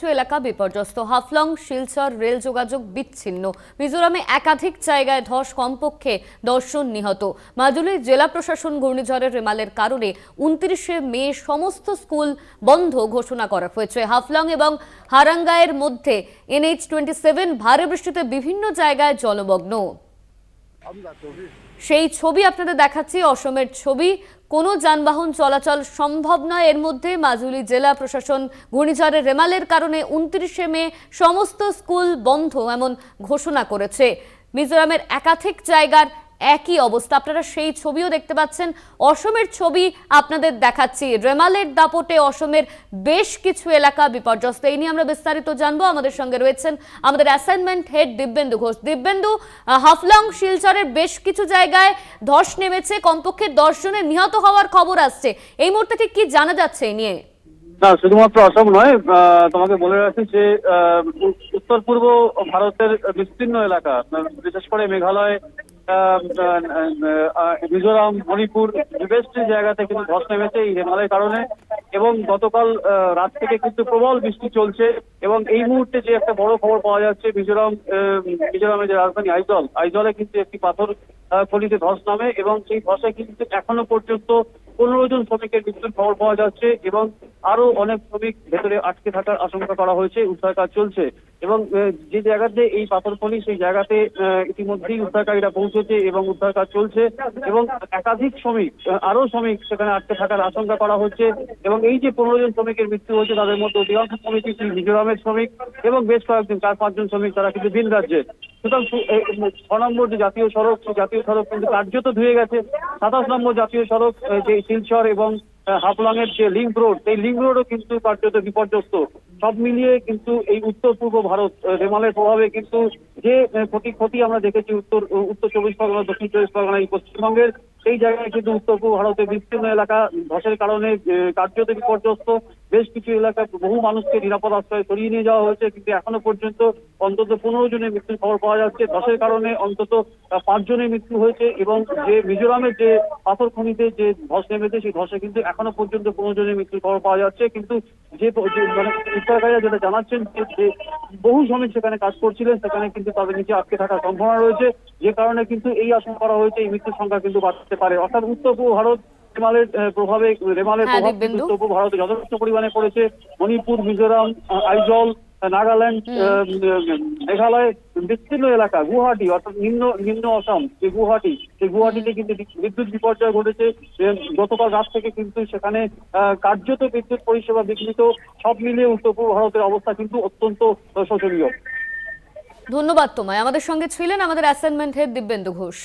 কিছু এলাকা বিপর্যস্ত। হাফলং, শিলচর রেল যোগাযোগ বিচ্ছিন্ন। মিজোরামে একাধিক জায়গায় ধস কমপক্ষে দর্শন নিহত। মাজুলির জেলা প্রশাসন ঘূর্ণিঝড়ের রেমালের কারণে উনত্রিশে মে সমস্ত স্কুল বন্ধ ঘোষণা করা হয়েছে। হাফলং এবং হারাঙ্গায়ের মধ্যে এনএইচ টোয়েন্টি সেভেন ভারী বৃষ্টিতে বিভিন্ন জায়গায় জলমগ্ন। সেই ছবি আপনাদের দেখাচ্ছি, অসমের ছবি। কোনো যানবাহন চলাচল সম্ভব নয়। এর মধ্যে মাজুলি জেলা প্রশাসন ঘূর্ণিঝড়ের রেমালের কারণে উনত্রিশে মে সমস্ত স্কুল বন্ধ, এমন ঘোষণা করেছে। মিজোরামের একাধিক জায়গার একই অবস্থা। আপনারা সেই ছবিও দেখতে পাচ্ছেন। অসমের ছবি আপনাদের দেখাচ্ছি। রেমালের দাপটে অসমের বেশ কিছু এলাকা বিপর্যস্ত। এই নিয়ে আমরা বিস্তারিত জানব। আমাদের সঙ্গে রয়েছেন আমাদের অ্যাসাইনমেন্ট হেড দিব্যেন্দু ঘোষ। দিব্যেন্দু হাফলং শিলচরের বেশ কিছু জায়গায় ধস নেমেছে। কমপক্ষে দশ জনের নিহত হওয়ার খবর আসছে। এই মুহূর্তে ঠিক কি জানা যাচ্ছে এই নিয়ে? না, শুধুমাত্র অসম নয় তোমাকে বলে রাখি যে উত্তর পূর্ব ভারতের বিস্তীর্ণ এলাকা, বিশেষ করে মেঘালয় মিজোরাম, মণিপুর বেশ জায়গাতে কিন্তু ধস নেমেছে এই হিমালয়ের কারণে। এবং গতকাল রাত থেকে কিন্তু প্রবল বৃষ্টি চলছে এবং এই মুহূর্তে যে একটা বড় খবর পাওয়া যাচ্ছে, মিজোরাম মিজোরামের যে রাজধানী আইজল, আইজলে কিন্তু একটি পাথর ফলিতে ধস নামে এবং সেই ধসে কিন্তু এখনও পর্যন্ত পনেরো জন শ্রমিকের মৃত্যুর খবর পাওয়া যাচ্ছে এবং আরও অনেক শ্রমিক ভেতরে আটকে থাকার আশঙ্কা করা হয়েছে, উদ্ধার কাজ চলছে। এবং যে জায়গাতে এই পাথর ফলি সেই জায়গাতে ইতিমধ্যেই উদ্ধারকারীরা পৌঁছেছে এবং উদ্ধার কাজ চলছে এবং একাধিক শ্রমিক আরও শ্রমিক সেখানে আটকে থাকার আশঙ্কা করা হচ্ছে এবং এই যে পনেরো জন শ্রমিকের মৃত্যু হয়েছে তাদের মধ্যে অধিকাংশ শ্রমিক মিজোরামের শ্রমিক এবং বেশ কয়েকজন, চার পাঁচজন শ্রমিক তারা কিন্তু ভিন রাজ্যের। সুতরাং এ- ছ নম্বর যে জাতীয় সড়ক জাতীয় সড়ক কিন্তু কার্যত ধুয়ে গেছে। সাতাশ নম্বর জাতীয় সড়ক যে শিলচর এবং হাফলং এর যে লিঙ্ক রোড, সেই লিঙ্ক রোডও কিন্তু কার্যত বিপর্যস্ত। সব মিলিয়ে কিন্তু এই উত্তর পূর্ব ভারত রেমালের প্রভাবে কিন্তু যে ক্ষতি ক্ষতি আমরা দেখেছি উত্তর উত্তর চব্বিশ পরগনা, দক্ষিণ চব্বিশ পরগনা এই পশ্চিমবঙ্গের, সেই জায়গায় কিন্তু উত্তর পূর্ব ভারতের বিস্তীর্ণ এলাকা ধসের কারণে কার্যত বিপর্যস্ত। বেশ কিছু এলাকায় বহু মানুষকে নিরাপদ আশ্রয়ে সরিয়ে নিয়ে যাওয়া হয়েছে, কিন্তু এখনও পর্যন্ত অন্তত পনেরো জনের মৃত্যুর খবর পাওয়া যাচ্ছে। ধসের কারণে অন্তত পাঁচ জনের মৃত্যু হয়েছে এবং যে মিজোরামের যে পাথর খনিতে যে ধস নেমেছে, সেই ধসে কিন্তু এখনও পর্যন্ত পনেরো জনের মৃত্যুর খবর পাওয়া যাচ্ছে। কিন্তু যে মানে উত্তরকারীরা যেটা জানাচ্ছেন যে বহু শ্রমিক সেখানে কাজ করছিলেন, সেখানে কিন্তু তাদের নিচে আটকে থাকার সম্ভাবনা রয়েছে। যে কারণে কিন্তু এই আশঙ্কা করা হয়েছে, এই মৃত্যুর সংখ্যা কিন্তু বাড়তে পারে। অর্থাৎ উত্তর পূর্ব ভারত রেমালের প্রভাবে রেমালের হ্যাঁ, প্রভাব। কিন্তু ভারতে যথেষ্ট পরিমাণে পড়েছে। মণিপুর মিজোরাম আইজল নাগাল্যান্ড মেঘালয় বিস্তীর্ণ এলাকা গুয়াহাটি অর্থাৎ নিম্ন নিম্ন অসম যে গুয়াহাটি সেই গুয়াহাটিতে কিন্তু বিদ্যুৎ বিপর্যয় ঘটেছে। গতকাল রাত থেকে কিন্তু সেখানে কার্যত বিদ্যুৎ পরিষেবা বিঘ্নিত। সব মিলিয়ে উত্তর পূর্ব ভারতের অবস্থা কিন্তু অত্যন্ত শোচনীয়। ধন্যবাদ তোমায়। আমাদের সঙ্গে ছিলেন আমাদের অ্যাসাইনমেন্ট হেড দিব্যেন্দু ঘোষ।